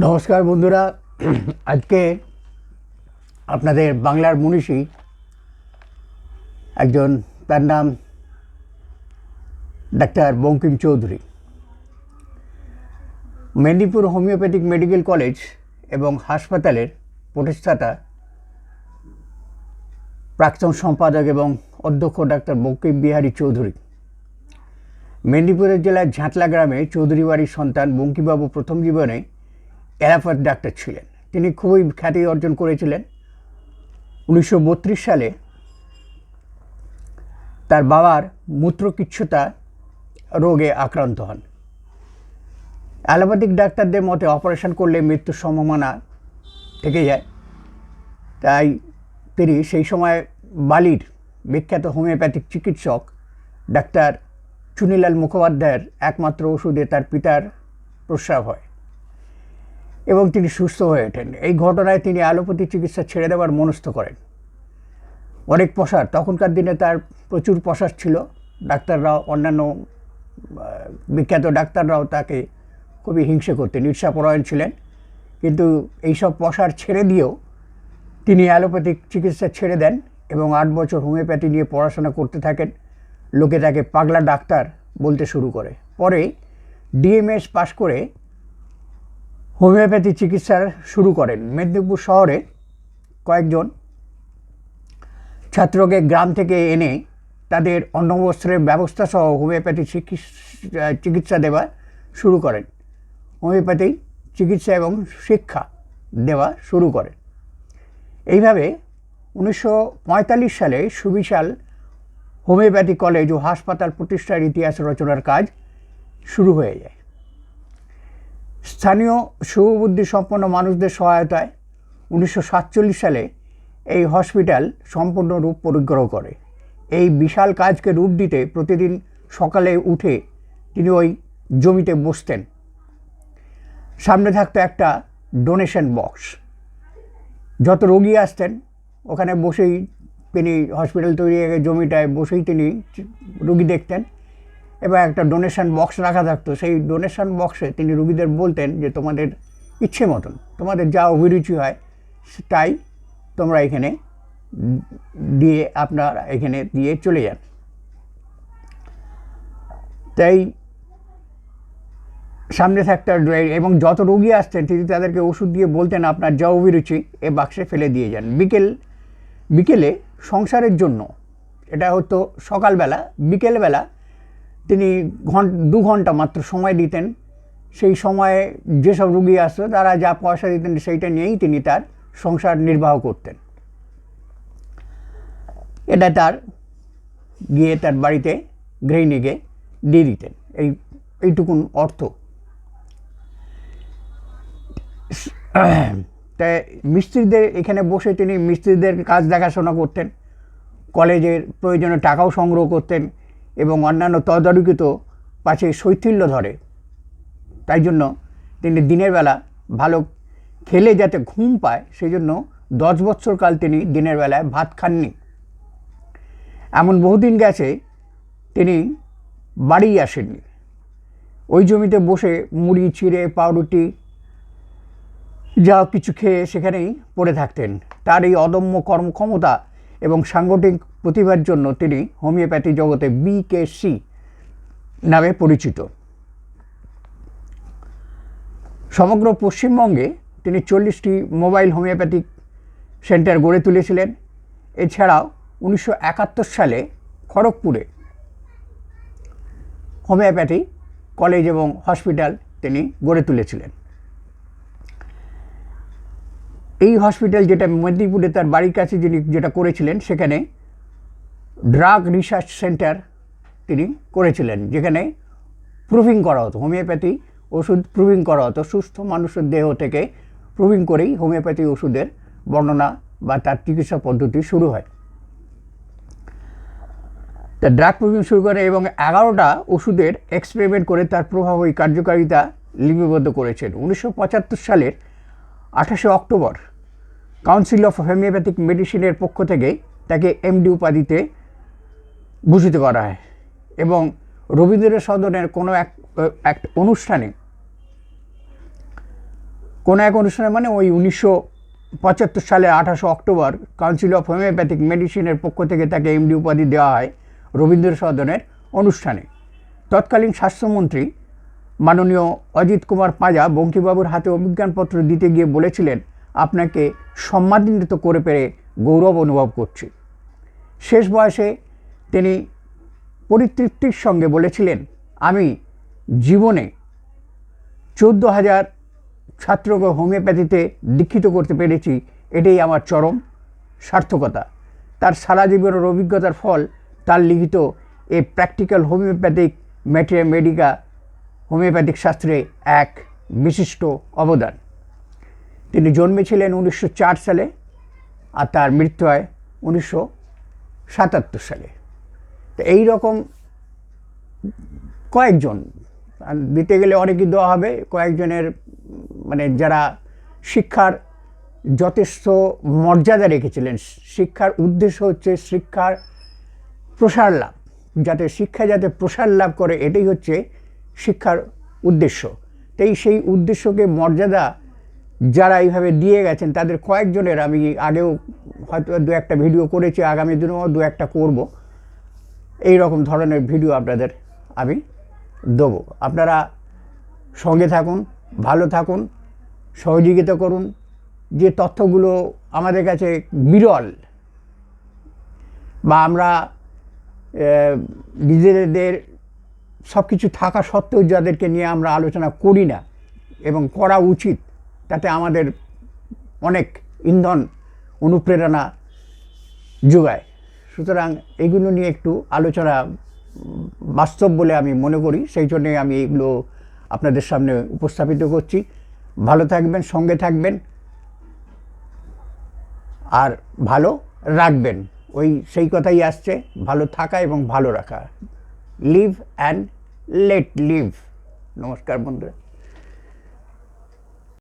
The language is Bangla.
নমস্কার বন্ধুরা। আজকে আপনাদের বাংলার মনীষী একজন, তার নাম doctor Bankim Chowdhury. Medinipur homeopathic medical college এবং হাসপাতালের প্রতিষ্ঠাতা, প্রাক্তন সম্পাদক এবং অধ্যক্ষ ডাক্তার বঙ্কিম বিহারী চৌধুরী। মেদিনীপুরের জেলার ঝাঁটলা গ্রামে চৌধুরী বাড়ির সন্তান বঙ্কিমবাবু প্রথম জীবনে এলাফাত ডাক্তার ছিলেন। তিনি খুবই খ্যাতি অর্জন করেছিলেন। উনিশশো বত্রিশ সালে তার বাবার মূত্রকিচ্ছুতা রোগে আক্রান্ত হন। অ্যালোপ্যাথিক ডাক্তারদের মতে অপারেশন করলে মৃত্যুর সম্ভাবনা থেকে যায়। তাই তিনি সেই সময় বালির বিখ্যাত হোমিওপ্যাথিক চিকিৎসক ডাক্তার চুনিলাল মুখোপাধ্যায়ের একমাত্র ওষুধে তার পিতার প্রস্রাব হয়। এবং তিনি সুস্থ হয়ে ওঠেন। এই ঘটনায় তিনি অ্যালোপ্যাথি চিকিৎসা ছেড়ে দেওয়ার মনস্থ করেন। অনেক পশার তখনকার দিনে তার প্রচুর পশার ছিল। ডাক্তাররাও, অন্যান্য বিখ্যাত ডাক্তাররাও তাকে খুবই হিংসে করতেন ঈর্ষাপরায়ণ ছিলেন। কিন্তু এইসব পশার ছেড়ে দিয়েও তিনি অ্যালোপ্যাথিক চিকিৎসা ছেড়ে দেন এবং আট বছর হোমিওপ্যাথি নিয়ে পড়াশোনা করতে থাকেন। লোকে তাকে পাগলা ডাক্তার বলতে শুরু করে। পরে ডিএমএস পাশ করে হোমিওপ্যাথি চিকিৎসা শুরু করেন। মেদিনীপুর শহরে কয়েকজন ছাত্রকে গ্রাম থেকে এনে তাদের অন্নবস্ত্রের ব্যবস্থা সহ হোমিওপ্যাথি চিকিৎসা চিকিৎসা দেওয়া শুরু করেন। হোমিওপ্যাথি চিকিৎসা এবং শিক্ষা দেওয়া শুরু করেন। এইভাবে উনিশশো পঁয়তাল্লিশ সালে সুবিশাল হোমিওপ্যাথি কলেজ ও হাসপাতাল প্রতিষ্ঠার ইতিহাস রচনার কাজ শুরু হয়ে যায়। স্থানীয় শুভবুদ্ধি সম্পন্ন মানুষদের সহায়তায় উনিশশো সাতচল্লিশ সালে এই হসপিটাল সম্পূর্ণ রূপ পরিগ্রহ করে। এই বিশাল কাজকে রূপ দিতে প্রতিদিন সকালে উঠে তিনি ওই জমিতে বসতেন। সামনে থাকতো একটা ডোনেশন বক্স। যত রোগী আসতেন, ওখানে বসেই তিনি হসপিটাল তৈরি জমিটায় বসেই তিনি রুগী দেখতেন। এবার একটা ডোনেশন বক্স রাখা থাকতো। সেই ডোনেশন বক্সে তিনি রুগীদের বলতেন যে, তোমাদের ইচ্ছে মতন, তোমাদের যা অভিরুচি হয়, তাই তোমরা এখানে দিয়ে আপনার এখানে দিয়ে চলে যান। তাই সামনে থাকতে এবং যত রোগী আসতেন তিনি তাদেরকে ওষুধ দিয়ে বলতেন, আপনার যা অভিরুচি, এ বাক্সে ফেলে দিয়ে যান। বিকেল, বিকেলে সংসারের জন্য, এটা হতো সকালবেলা, বিকেলবেলা তিনি ঘন, দু ঘণ্টা মাত্র সময় দিতেন। সেই সময়ে যেসব রুগী আসতো, তারা যা পয়সা দিতেন সেইটা নিয়েই তিনি তার সংসার নির্বাহ করতেন। এটা তার গিয়ে তার বাড়িতে গৃহিণীকে দিয়ে দিতেন। এই, এইটুকুন অর্থ। তাই মিস্ত্রিদের এখানে বসে তিনি মিস্ত্রিদের কাজ দেখাশোনা করতেন। কলেজের প্রয়োজনে টাকাও সংগ্রহ করতেন। এবং অন্যান্য তদারকিত পাশে শৈথিল্য ধরে। তাই জন্য তিনি দিনের বেলা ভালো খেলে যাতে ঘুম পায় সেই জন্য দশ বছর কাল তিনি দিনের বেলায় ভাত খাননি। এমন বহুদিন গেছে তিনি বাড়ি আসেননি। ওই জমিতে বসে মুড়ি, চিড়ে, পাউরুটি, যা কিছু খেয়ে সেখানেই পড়ে থাকতেন। তার এই অদম্য কর্মক্ষমতা এবং সাংগঠনিক প্রতিভার জন্য তিনি হোমিওপ্যাথি জগতে বিকেসি নামে পরিচিত। সমগ্র পশ্চিমবঙ্গে তিনি চল্লিশটি মোবাইল হোমিওপ্যাথিক সেন্টার গড়ে তুলেছিলেন। এছাড়াও উনিশশো একাত্তর সালে খড়গপুরে হোমিওপ্যাথি কলেজ এবং হসপিটাল তিনি গড়ে তুলেছিলেন। এই হসপিটাল যেটা মেদিনীপুরে তার বাড়ির কাছে যিনি যেটা করেছিলেন, সেখানে ড্রাগ রিসার্চ সেন্টার তিনি করেছিলেন, যেখানে প্রুভিং করা হতো হোমিওপ্যাথি ওষুধ প্রুভিং করা হতো, সুস্থ মানুষের দেহ থেকে প্রুভিং করেই হোমিওপ্যাথি ওষুধের বর্ণনা বা তার চিকিৎসা পদ্ধতি শুরু হয়। তা ড্রাগ প্রুভিং শুরু করে এবং এগারোটা ওষুধের এক্সপেরিমেন্ট করে তার প্রভাব ওই কার্যকারিতা লিপিবদ্ধ করেছেন। উনিশশো পঁচাত্তর সালের আঠাশে অক্টোবর কাউন্সিল অফ হোমিওপ্যাথিক মেডিসিনের পক্ষ থেকে তাকে এমডি উপাধিতে ভূষিত করা হয় এবং রবীন্দ্র সদনের কোনো এক এক অনুষ্ঠানে, কোনো এক অনুষ্ঠানে মানে ওই উনিশশো পঁচাত্তর সালে আঠাশে অক্টোবর কাউন্সিল অফ হোমিওপ্যাথিক মেডিসিনের পক্ষ থেকে তাকে এমডি উপাধি দেওয়া হয় রবীন্দ্র সদনের অনুষ্ঠানে। তৎকালীন স্বাস্থ্যমন্ত্রী মাননীয় অজিত কুমার পাঁজা বঙ্কিবাবুর হাতে অভিজ্ঞানপত্র দিতে গিয়ে বলেছিলেন আপনাকে সম্মানিত করে পেরে গৌরব অনুভব করছি। শেষ বয়সে তিনি পরিতৃপ্তির সঙ্গে বলেছিলেন, আমি জীবনে চোদ্দ হাজার ছাত্রকে হোমিওপ্যাথিতে দীক্ষিত করতে পেরেছি, এটাই আমার চরম সার্থকতা। তার সারা জীবনের অভিজ্ঞতার ফল তার লিখিত A practical homeopathic materia medica homeopathic শাস্ত্রে এক বিশিষ্ট অবদান। তিনি জন্মেছিলেন উনিশশো চার সালে আর তার মৃত্যু হয় উনিশশো সাতাত্তর সালে। তো এই রকম কয়েকজন দিতে গেলে অনেকই দেওয়া হবে, কয়েকজনের মানে যারা শিক্ষার যথেষ্ট মর্যাদা রেখেছিলেন, শিক্ষার উদ্দেশ্য হচ্ছে শিক্ষার প্রসার লাভ। যাতে শিক্ষা যাতে প্রসার লাভ করে, এটাই হচ্ছে শিক্ষার উদ্দেশ্য। তাই সেই উদ্দেশ্যকে মর্যাদা যারা এইভাবে দিয়ে গেছেন, তাদের কয়েকজনের আমি আগেও হয়তো দু একটা ভিডিও করেছি, আগামী দিনেও দু একটা করব। এই রকম ধরনের ভিডিও আপনাদের আমি দেবো। আপনারা সঙ্গে থাকুন, ভালো থাকুন, সহযোগিতা করুন। যে তথ্যগুলো আমাদের কাছে বিরল বা আমরা নিজেদের সব কিছু থাকা সত্ত্বেও যাদেরকে নিয়ে আমরা আলোচনা করি না এবং করা উচিত তাতে আমাদের অনেক ইন্ধন অনুপ্রেরণা যোগায়। সুতরাং এগুলো নিয়ে একটু আলোচনা, বাস্তব বলে আমি মনে করি। সেই জন্যে আমি এগুলো আপনাদের সামনে উপস্থাপিত করছি। ভালো থাকবেন, সঙ্গে থাকবেন, আর ভালো রাখবেন। ওই সেই কথাই আসছে, ভালো থাকা এবং ভালো রাখা। লিভ অ্যান্ড লেট লিভ নমস্কার বন্ধুরা।